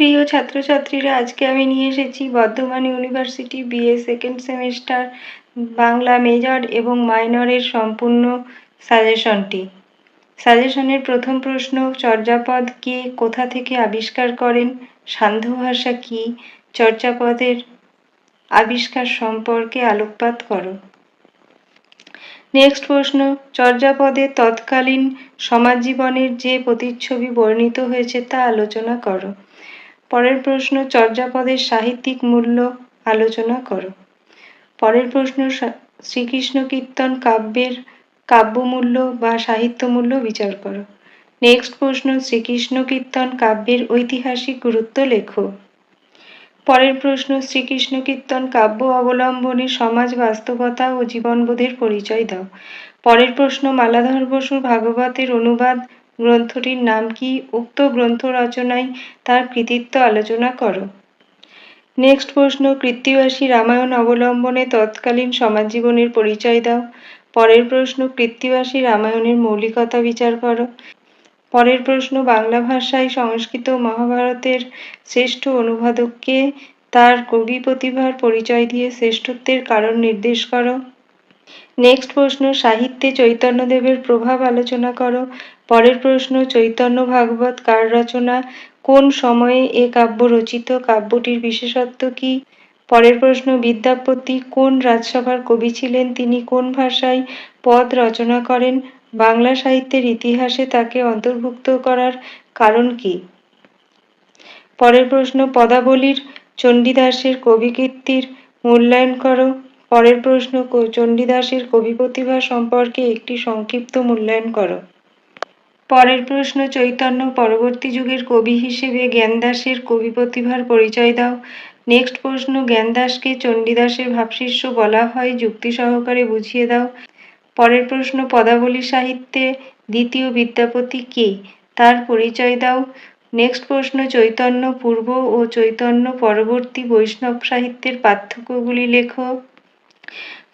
প্রিয় ছাত্রছাত্রীরা, আজকে আমি নিয়ে এসেছি Bardhaman university BA second semester, Bangla major এবং মাইনরের সম্পূর্ণ সাজেশনটি। সাজেশনের প্রথম প্রশ্ন, চর্যাপদ কে কোথা থেকে আবিষ্কার করেন? সান্ধ্য ভাষা কি? চর্যাপদের আবিষ্কার সম্পর্কে আলোকপাত করো। নেক্সট প্রশ্ন, চর্যাপদে তৎকালীন সমাজ জীবনের যে প্রতিচ্ছবি বর্ণিত হয়েছে তা আলোচনা করো। পরের প্রশ্ন, চর্যাপদের সাহিত্যিক মূল্য আলোচনা করো। পরের প্রশ্ন শ্রীকৃষ্ণ কীর্তন কাব্যের কাব্যমূল্য বা সাহিত্য মূল্য বিচার করো। নেক্সট প্রশ্ন, শ্রীকৃষ্ণ কীর্তন কাব্যের ঐতিহাসিক গুরুত্ব লেখো। পরের প্রশ্ন, শ্রীকৃষ্ণ কীর্তন কাব্য অবলম্বনে সমাজ বাস্তবতা ও জীবনবোধের পরিচয় দাও। পরের প্রশ্ন, মালাধর বসুর ভাগবতের অনুবাদ গ্রন্থটির নাম কি? উক্ত গ্রন্থ রচনায় তার কৃতিত্ব আলোচনা করো। নেক্সট প্রশ্ন, কৃত্তিবাসী রামায়ণ অবলম্বনে তৎকালীন সমাজ জীবনের পরিচয় দাও। পরের প্রশ্ন, কৃত্তিবাসী রামায়ণের মৌলিকতা বিচার করো। পরের প্রশ্ন, বাংলা ভাষায় সংস্কৃত মহাভারতের শ্রেষ্ঠ অনুবাদককে তার কবি প্রতিভার পরিচয় দিয়ে শ্রেষ্ঠত্বের কারণ নির্দেশ করো। নেক্সট প্রশ্ন, সাহিত্যে চৈতন্যদেবের প্রভাব আলোচনা করো। পরের প্রশ্ন, চৈতন্য ভাগবত কার রচনা? কোন সময়ে এ কাব্য রচিত? কাব্যটির বিশেষত্ব কি? পরের প্রশ্ন, বিদ্যাপতি কোন রাজসভার কবি ছিলেন? তিনি কোন ভাষায় পদ রচনা করেন? বাংলা সাহিত্যের ইতিহাসে তাকে অন্তর্ভুক্ত করার কারণ কি? পরের প্রশ্ন, পদাবলীর চণ্ডীদাসের কবিকীর্তির মূল্যায়ন করো। পরের প্রশ্ন চণ্ডীদাসের কবি প্রতিভা সম্পর্কে একটি সংক্ষিপ্ত মূল্যায়ন করো। পরের প্রশ্ন, চৈতন্য পরবর্তী যুগের কবি হিসেবে জ্ঞানদাসের কবি প্রতিভার পরিচয় দাও। নেক্সট প্রশ্ন, জ্ঞানদাসকে চণ্ডীদাসের ভাবশিষ্য বলা হয়, যুক্তি সহকারে বুঝিয়ে দাও। পরের প্রশ্ন, পদাবলী সাহিত্যে দ্বিতীয় বিদ্যাপতি কে? তার পরিচয় দাও। নেক্সট প্রশ্ন, চৈতন্য পূর্ব ও চৈতন্য পরবর্তী বৈষ্ণব সাহিত্যের পার্থক্যগুলি লেখো।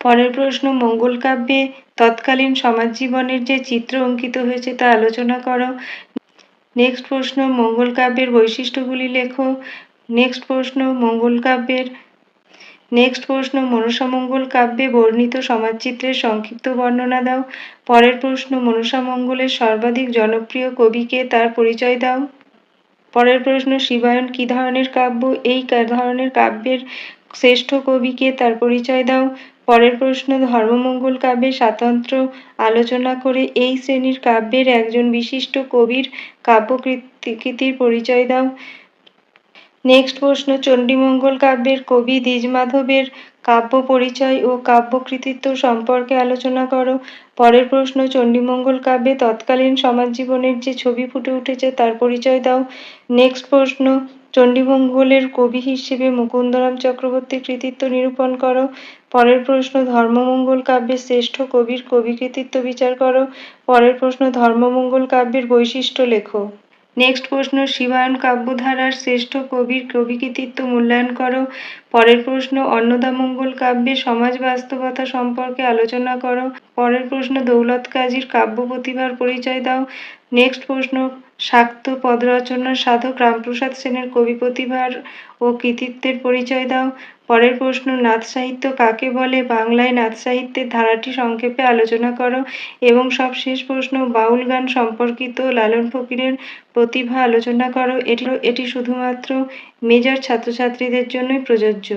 পরের প্রশ্ন, মঙ্গল কাব্যে তৎকালীন সমাজ জীবনের যে চিত্র অঙ্কিত হয়েছে তা আলোচনা করো। নেক্সট প্রশ্ন, মঙ্গল কাব্যের বৈশিষ্ট্যগুলি লেখো। নেক্সট প্রশ্ন, মঙ্গল কাব্যের নেক্সট প্রশ্ন মনসামঙ্গল কাব্যে বর্ণিত সমাজচিত্রের সংক্ষিপ্ত বর্ণনা দাও। পরের প্রশ্ন মনসামঙ্গলের সর্বাধিক জনপ্রিয় কবিকে তার পরিচয় দাও। পরের প্রশ্ন, শিবায়ন কি ধরনের কাব্য? এই ধরনের কাব্যের শ্রেষ্ঠ কবিকে তার পরিচয় দাও। পরের প্রশ্ন, ধর্মমঙ্গল কাব্যের স্বাতন্ত্র আলোচনা করে এই শ্রেণির কাব্যের একজন বিশিষ্ট কবির কাব্যকৃতির পরিচয় দাও। নেক্সট প্রশ্ন, চণ্ডীমঙ্গল কাব্যের কবি দ্বিজমাধবের কাব্য পরিচয় ও কাব্য কৃতিত্ব সম্পর্কে আলোচনা করো। পরের প্রশ্ন, চণ্ডীমঙ্গল কাব্যে তৎকালীন সমাজ জীবনের যে ছবি ফুটে উঠেছে তার পরিচয় দাও। নেক্সট প্রশ্ন চণ্ডীমঙ্গলের কবি হিসেবে মুকুন্দরাম চক্রবর্তীর কৃতিত্ব নিরূপণ করো। পরের প্রশ্ন, ধর্মমঙ্গল কাব্যের শ্রেষ্ঠ কবির কবি কৃতিত্ব বিচার করো। পরের প্রশ্ন, ধর্মমঙ্গল কাব্যের বৈশিষ্ট্য লেখো। নেক্সট প্রশ্ন, শিবায়ন কাব্যধারার শ্রেষ্ঠ কবির কবিকৃতিত্ব মূল্যায়ন করো। পরের প্রশ্ন, অন্নদামঙ্গল কাব্যে সমাজ বাস্তবতা সম্পর্কে আলোচনা করো। পরের প্রশ্ন, দৌলত কাজীর কাব্য প্রতিভার পরিচয় দাও। নেক্সট প্রশ্ন, শাক্ত পদরচনার সাধক রামপ্রসাদ সেনের কবি প্রতিভার ও কৃতিত্বের পরিচয় দাও। পরের প্রশ্ন নাথ সাহিত্য কাকে বলে? বাংলায় নাথ সাহিত্যের ধারাটি সংক্ষেপে আলোচনা করো। এবং সব শেষ প্রশ্ন, বাউল গান সম্পর্কিত লালন ফকিরের প্রতিভা আলোচনা করো। এটি এটি শুধুমাত্র মেজর ছাত্রছাত্রীদের জন্যই প্রযোজ্য।